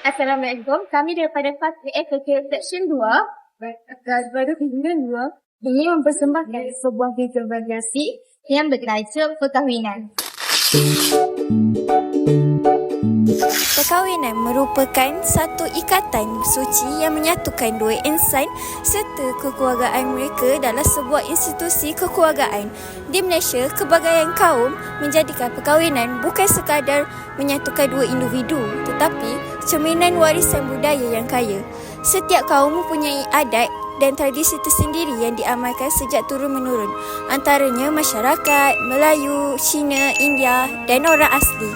Assalamualaikum. Kami daripada Fatih FK Section 2 daripada Pimpinan 2 ingin mempersembahkan sebuah variasi yang bertajuk perkahwinan. Perkahwinan merupakan satu ikatan suci yang menyatukan dua insan serta kekeluargaan mereka dalam sebuah institusi kekeluargaan. Di Malaysia, kebagaian kaum menjadikan perkahwinan bukan sekadar menyatukan dua individu tetapi cerminan warisan budaya yang kaya. Setiap kaum mempunyai adat dan tradisi tersendiri yang diamalkan sejak turun-menurun. Antaranya masyarakat, Melayu, Cina, India dan orang asli.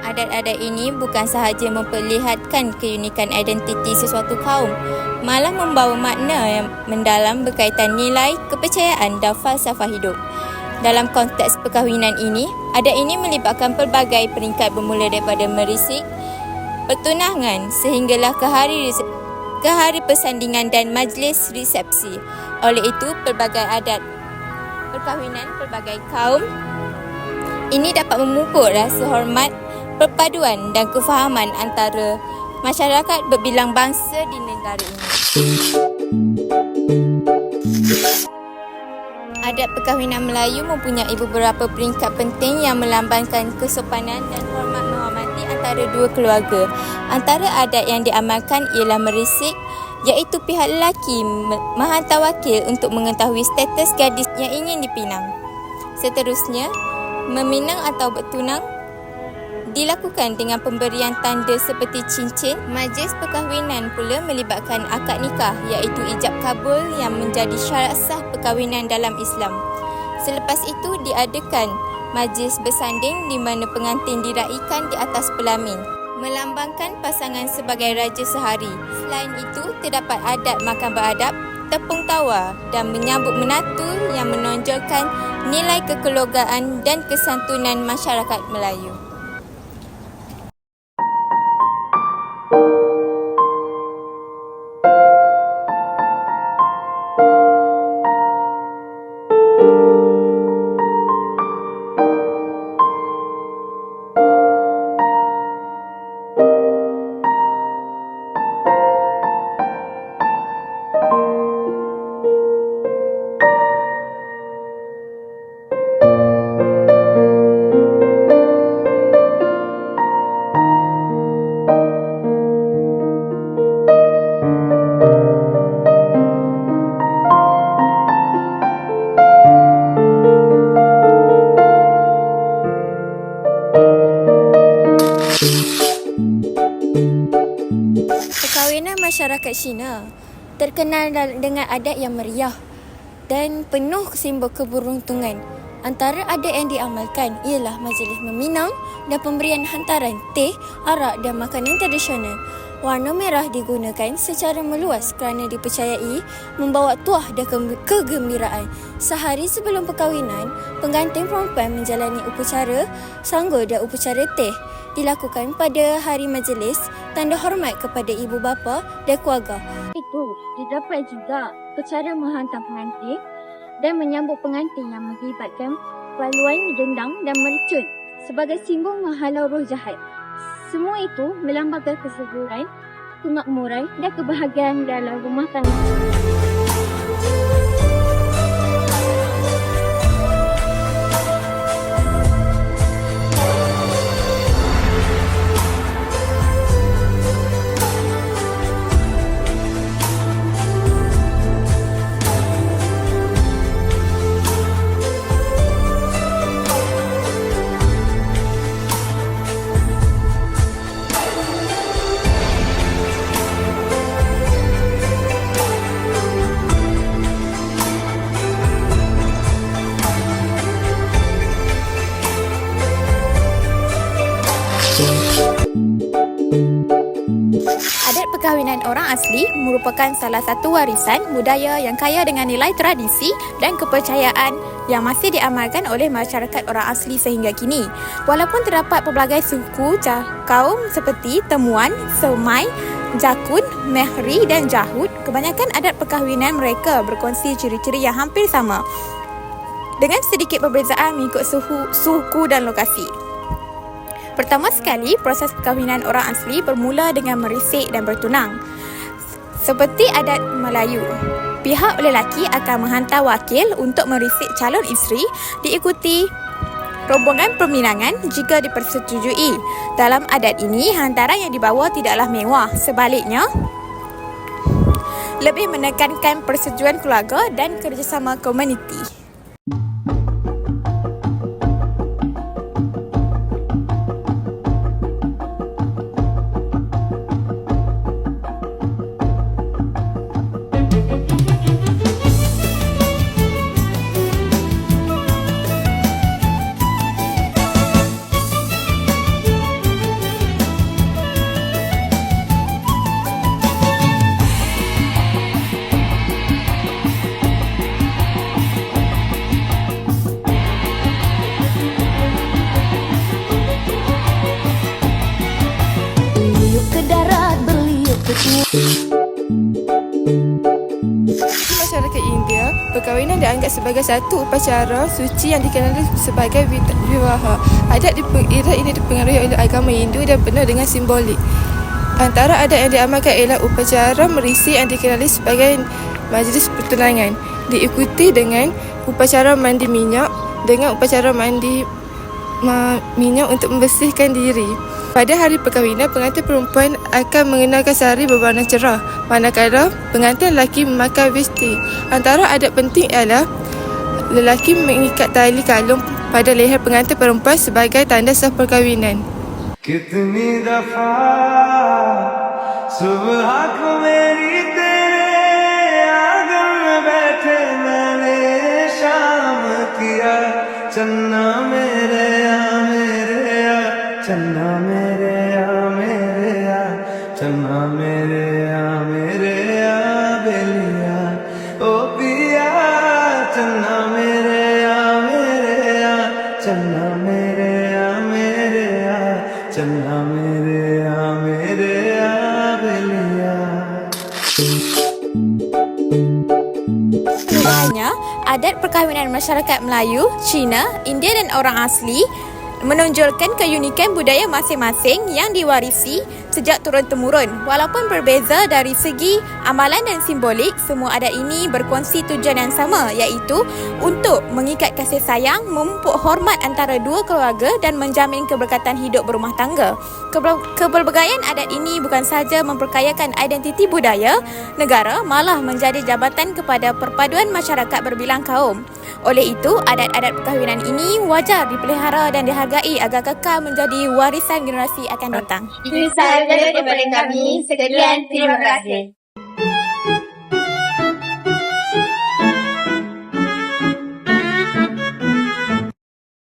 Adat-adat ini bukan sahaja memperlihatkan keunikan identiti sesuatu kaum, malah membawa makna yang mendalam berkaitan nilai, kepercayaan dan falsafah hidup. Dalam konteks perkahwinan ini, adat ini melibatkan pelbagai peringkat bermula daripada merisik, pertunangan sehinggalah ke hari ke hari persandingan dan majlis resepsi. Oleh itu, pelbagai adat perkahwinan pelbagai kaum ini dapat memupuk rasa hormat, perpaduan dan kefahaman antara masyarakat berbilang bangsa di negara ini. Adat perkahwinan Melayu mempunyai beberapa peringkat penting yang melambangkan kesopanan dan hormat menghormati antara dua keluarga. Antara adat yang diamalkan ialah merisik iaitu pihak lelaki me- menghantar wakil untuk mengetahui status gadis yang ingin dipinang. Seterusnya, meminang atau bertunang dilakukan dengan pemberian tanda seperti cincin. Majlis perkahwinan pula melibatkan akad nikah iaitu ijab kabul yang menjadi syarat sah perkahwinan dalam Islam. Selepas itu diadakan majlis bersanding di mana pengantin diraikan di atas pelamin melambangkan pasangan sebagai raja sehari. Selain itu, terdapat adat makan beradab, tepung tawar dan menyambut menatu yang menonjolkan nilai kekeluargaan dan kesantunan masyarakat Melayu. Masyarakat Cina terkenal dengan adat yang meriah dan penuh simbol keberuntungan. Antara adat yang diamalkan ialah majlis meminang dan pemberian hantaran teh, arak dan makanan tradisional. Warna merah digunakan secara meluas kerana dipercayai membawa tuah dan ke- kegembiraan. Sehari sebelum perkahwinan, pengantin perempuan menjalani upacara sanggul dan upacara teh dilakukan pada hari majlis tanda hormat kepada ibu bapa dan keluarga. Itu didapat juga cara menghantar pengantin dan menyambut pengantin yang melibatkan paluan dendang dan mercun sebagai simbol menghalau roh jahat. Semua itu melambangkan kesuburan, kemakmuran dan kebahagiaan dalam rumah tangga. Perkahwinan orang asli merupakan salah satu warisan budaya yang kaya dengan nilai tradisi dan kepercayaan yang masih diamalkan oleh masyarakat orang asli sehingga kini. Walaupun terdapat pelbagai suku kaum seperti Temuan, Semai, Jakun, Mehri dan Jahud, kebanyakan adat perkahwinan mereka berkongsi ciri-ciri yang hampir sama dengan sedikit perbezaan mengikut suhu, suku dan lokasi. Pertama sekali, proses perkahwinan orang asli bermula dengan merisik dan bertunang. Seperti adat Melayu, pihak lelaki akan menghantar wakil untuk merisik calon isteri diikuti rombongan perminangan jika dipersetujui. Dalam adat ini, hantaran yang dibawa tidaklah mewah. Sebaliknya, lebih menekankan persetujuan keluarga dan kerjasama komuniti. Masyarakat India, perkahwinan dianggap sebagai satu upacara suci yang dikenali sebagai vivaha. Adat di ini dipengaruhi oleh agama Hindu dan penuh dengan simbolik. Antara adat yang diamalkan ialah upacara merisi yang dikenali sebagai majlis pertunangan. Diikuti dengan upacara mandi minyak dengan upacara mandi ma- minyak untuk membersihkan diri. Pada hari perkahwinan, pengantin perempuan akan mengenakan sari berwarna cerah, manakala pengantin lelaki memakai vesti. Antara adat penting ialah lelaki mengikat tali kalung pada leher pengantin perempuan sebagai tanda sah perkahwinan. कितनी दफा सुबह को मेरी तेरे आंगन में बैठे मैंने शाम किया चन्ना मेरे आ मेरे आ चन्ना मेरे perkahwinan masyarakat Melayu, Cina, India dan orang asli menonjolkan keunikan budaya masing-masing yang diwarisi sejak turun-temurun. Walaupun berbeza dari segi amalan dan simbolik, semua adat ini berkongsi tujuan yang sama iaitu untuk mengikat kasih sayang, memupuk hormat antara dua keluarga dan menjamin keberkatan hidup berumah tangga. Keber- Kepelbagaian adat ini bukan sahaja memperkayakan identiti budaya negara, malah menjadi jabatan kepada perpaduan masyarakat berbilang kaum. Oleh itu, adat-adat perkahwinan ini wajar dipelihara dan dihargai agar kekal menjadi warisan generasi akan datang. Itu sahaja daripada kami. Sekian, terima kasih.